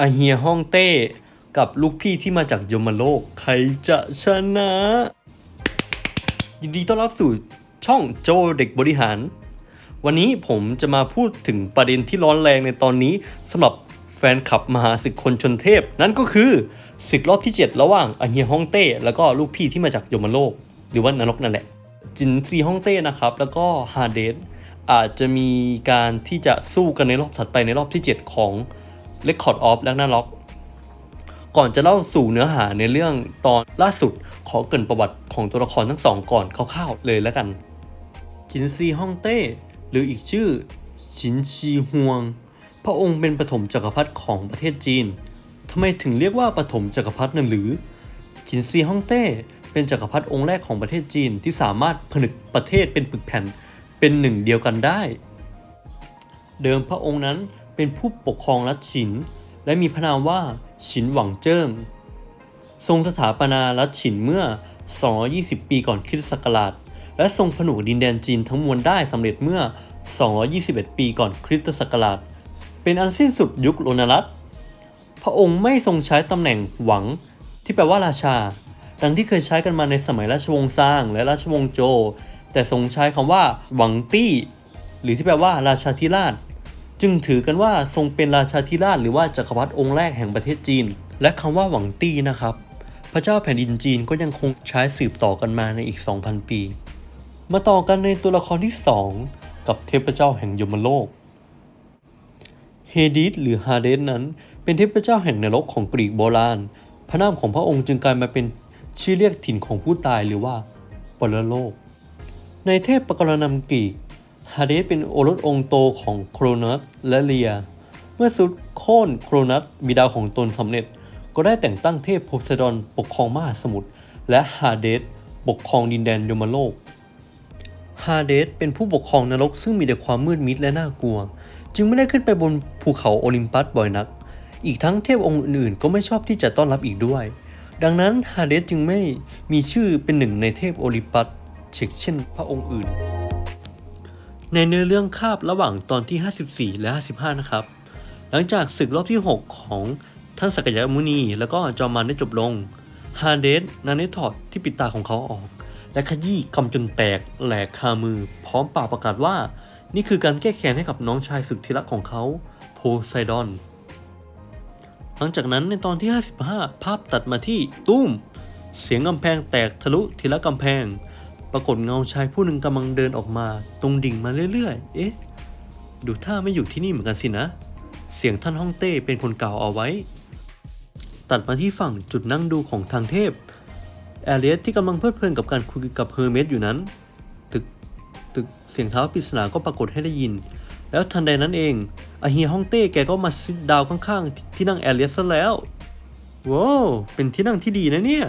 อาเฮียฮ่องเต้ กับลูกพี่ที่มาจากยมโลก ใครจะชนะ ยินดีต้อนรับสู่ช่องโจเด็กบริหาร วันนี้ผมจะมาพูดถึงประเด็นที่ร้อนแรงในตอนนี้สำหรับแฟนคลับมหาศึกคนชนเทพ นั่นก็คือศึกรอบที่ 7 ระหว่างอาเฮียฮ่องเต้ แล้วก็ลูกพี่ที่มาจากยมโลก หรือว่านรกนั่นแหละจินซีฮ่องเต้นะครับแล้วก็ฮาเดสอาจจะมีการที่จะสู้กันในรอบถัดไปในรอบที่ 7 ของ Record of และนาล็อกก่อนจะเล่าสู่เนื้อหาในเรื่องตอนล่าสุดขอเกรินประวัติของตัวละครทั้งสองก่อนคร่าวๆเลยแล้วกัน จินซีฮ่องเต้ หรืออีกชื่อชินชีฮวง พระองค์เป็นปฐมจักรพรรดิของประเทศจีนทำไมถึงเรียกว่าปฐมจักรพรรดินั่นหรือ จินซีฮ่องเต้เป็นจักรพรรดิองค์แรกของประเทศจีนที่สามารถผนึกประเทศเป็นปึกแผ่นเป็นหนึ่งเดียวกันได้ เดิมพระองค์นั้น เป็นผู้ปกครองรัฐฉิน และมีพระนามว่าฉินหวังเจิ้ง ทรงสถาปนารัฐฉินเมื่อ 220 ปีก่อนคริสตศักราช และทรงผนวกดินแดนจีนทั้งมวลได้สำเร็จเมื่อ 221 ปีก่อนคริสตศักราช เป็นอันสิ้นสุดยุคโลนรัตพระองค์ไม่ทรงใช้ตำแหน่งหวัง ที่แปลว่าราชา ดังที่เคยใช้กันมาในสมัยราชวงศ์ซางและราชวงศ์โจ แต่ทรงใช้คำว่าหวังตี้ หรือที่แปลว่าราชาธิราช จึงถือกันว่าทรงเป็นราชาธิราชหรือว่าจักรพรรดิองค์แรกแห่งประเทศจีน และคำว่าหวังตี้นะครับ พระเจ้าแผ่นดินจีนก็ยังคงใช้สืบต่อกันมาในอีก 2,000 ปี มาต่อกันในตัวละครที่ 2 กับเทพเจ้าแห่งยมโลกเฮดิสหรือฮาเดสนั้น เป็นเทพเจ้าแห่งนรกของกรีกโบราณ พระนามของพระองค์จึงกลายมาเป็นชื่อเรียกถิ่นของผู้ตายหรือว่าปรโลก ในเทพปกรณำกรีก ฮาเดสเป็นโอรสองค์โตของโครนัสและเลีย เมื่อสุดโค่นโครนัสบิดาของตนสำเร็จ ก็ได้แต่งตั้งเทพโพไซดอนปกครองมหาสมุทรและฮาเดสปกครองดินแดนยมโลกฮาเดสเป็นผู้ปกครองนรกซึ่งมีแต่ความมืดมิดและน่ากลัว จึงไม่ได้ขึ้นไปบนภูเขาโอลิมปัสบ่อยนัก อีกทั้งเทพองค์อื่นๆ ก็ไม่ชอบที่จะต้อนรับอีกด้วย ดังนั้นฮาเดสจึงไม่มีชื่อเป็นหนึ่งในเทพโอลิมปัสเช่นเช่นพระองค์อื่น ในเนื้อเรื่องคาบระหว่างตอนที่ 54 และ 55 นะครับ หลังจากศึกรอบที่ 6 ของท่านสกยมุนี แล้วก็จอมมารได้จบลง ฮาเดสนั้นได้ถอดที่ปิดตาของเขาออก และขยี้กำจนแตกแหลกคามือ พร้อมป่าประกาศว่า นี่คือการแก้แค้นให้กับน้องชายสุดที่รักของเขา โพไซดอน หลังจากนั้นในตอนที่ 55 ภาพตัดมาที่ตุ้ม เสียงกำแพงแตกทะลุทีละกำแพง ปรากฏเงาชายผู้หนึ่งกำลังเดินออกมาตรงดิ่งมาเรื่อยๆ เอ๊ะ ดูท่าไม่อยู่ที่นี่เหมือนกันสินะ เสียงท่านฮ่องเต้เป็นคนกล่าวเอาไว้ ตัดมาที่ฝั่งจุดนั่งดูของทางเทพ แอเรียสที่กำลังเพลิดเพลินกับการคุยกับเฮอร์เมสอยู่นั้น ตึก ตึก เสียงเท้าปริศนาก็ปรากฏให้ได้ยิน แล้วทันใดนั้นเองอาเฮียฮ่องเต้แกก็มาซิดดาวข้างๆ ที่นั่งแอเรียสซะแล้วว้าวเป็นที่นั่งที่ดีนะเนี่ย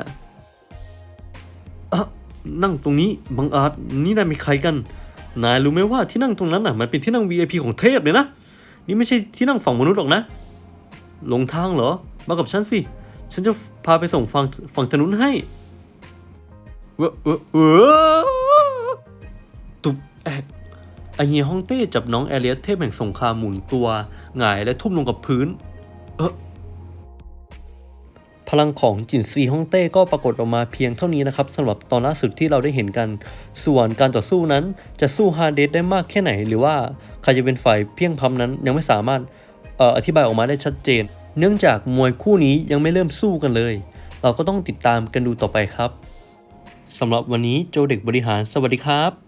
นั่งตรงนี้บังอาจนี่นายมีใครกัน นายรู้ไหมว่าที่นั่งตรงนั้นน่ะมันเป็นที่นั่ง VIP ของเทพเลยนะ นี่ไม่ใช่ที่นั่งฝั่งมนุษย์หรอกนะลงทางเหรอ มากับฉันสิ ฉันจะพาไปส่งฝั่งฝั่งถนนให้เว้อเว้อเว้อตุบแอกไอเฮียฮ่องเต้จับน้องแอเลียสเทพแห่งสงครามหมุนตัวหงายและทุ่มลงกับพื้น เออ ลังของจินซีฮ่องเต้ก็ปรากฏออกมาเพียงเท่านี้นะครับสำหรับตอนล่าสุดที่เราได้เห็นกัน ส่วนการต่อสู้นั้นจะสู้ฮาเดสได้มากแค่ไหน หรือว่าใครจะเป็นฝ่ายเพียงพำนั้นยังไม่สามารถอออธิบายออกมาได้ชัดเจน เนื่องจากมวยคู่นี้ยังไม่เริ่มสู้กันเลย เราก็ต้องติดตามกันดูต่อไปครับสำหรับวันนี้โจเด็กบริหารสวัสดีครับ